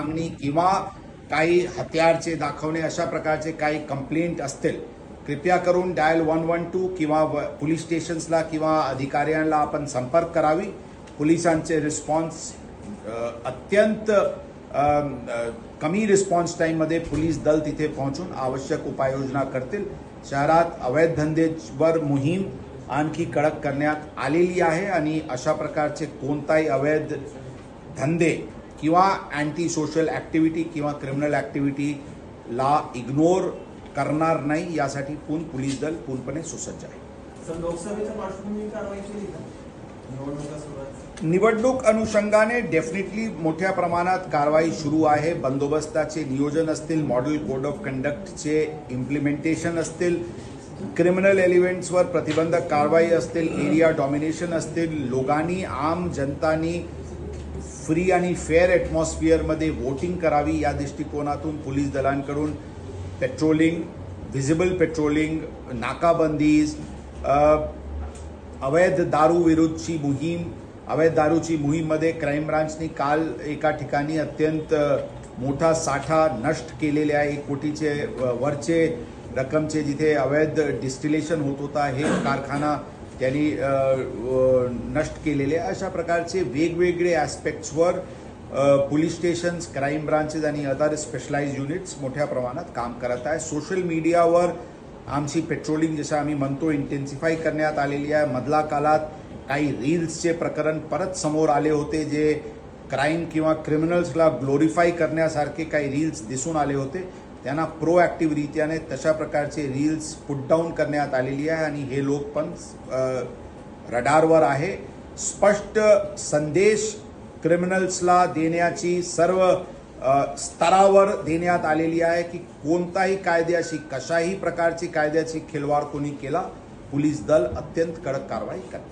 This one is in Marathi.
मागणी किंवा काही हत्यारचे दाखवणे अशा प्रकारचे काही कंप्लेंट असतील कृपया करून डायल वन वन टू किंवा व- पोलीस स्टेशन्सला किंवा अधिकाऱ्यांना आपण संपर्क करावी. पोलिसांचे रिस्पॉन्स अत्यंत कमी रिस्पॉन्स टाईममध्ये पोलीस दल तिथे पोहोचून आवश्यक उपाययोजना करतील. शहरात अवैध धंदेवर मोहीम आणखी कडक करण्यात आलेली आहे आणि अशा प्रकारचे कोणताही अवैध धंदे किंवा अँटी सोशल ॲक्टिव्हिटी किंवा क्रिमिनल ॲक्टिव्हिटीला इग्नोर करणार नाही यासाठी पूर्ण पोलीस दल पूर्णपणे सुसज्ज आहे. निवडणूक अनुषंगाने डेफिनेटली मोठ्या प्रमाणात कारवाई सुरू आहे. बंदोबस्ताचे नियोजन असतील मॉडेल कोड ऑफ कंडक्टचे इम्प्लिमेंटेशन असतील क्रिमिनल एलिमेंट्सवर प्रतिबंधक कारवाई असतील एरिया डॉमिनेशन असतील लोकांनी आम जनतानी फ्री आणि फेअर ॲटमॉस्फिअरमध्ये वोटिंग करावी या दृष्टिकोनातून पोलीस दलांकडून पेट्रोलिंग व्हिजिबल पेट्रोलिंग नाकाबंदीज अवैध दारू विरुद्धची मोहीम अवैध दारूची मोहीममध्ये क्राईम ब्रांचनी काल एका ठिकाणी अत्यंत मोठा साठा नष्ट केलेले आहे एक कोटीचे वरचे रकमचे जिथे अवैध डिस्टिलेशन होत होता हे कारखाना त्यांनी नष्ट केलेले अशा प्रकारचे वेगवेगळे ॲस्पेक्ट्सवर पोलीस स्टेशन्स क्राईम ब्रांचेस आणि अदर स्पेशलाइज युनिट्स मोठ्या प्रमाणात काम करत आहे. सोशल मीडियावर आमची पेट्रोलिंग जसं आम्ही म्हणतो इंटेन्सिफाय करण्यात आलेली आहे. मधला काळात काही रील्सचे प्रकरण परत समोर आले होते जे क्राईम किंवा क्रिमिनल्सला ग्लोरीफाय करण्यासारखे काही रील्स दिसून आले होते. त्यांना प्रोॲक्टिव्हरित्याने तशा प्रकारचे रील्स पुट डाऊन करण्यात आलेली आहे आणि हे लोक पण रडारवर आहे. स्पष्ट संदेश क्रिमिनल्सला देण्याची सर्व स्तरावर देण्यात आलेली आहे की कोणताही कायद्याशी कशाही प्रकारची कायद्याची खिलवाड कोणी केला पोलीस दल अत्यंत कडक कारवाई करते.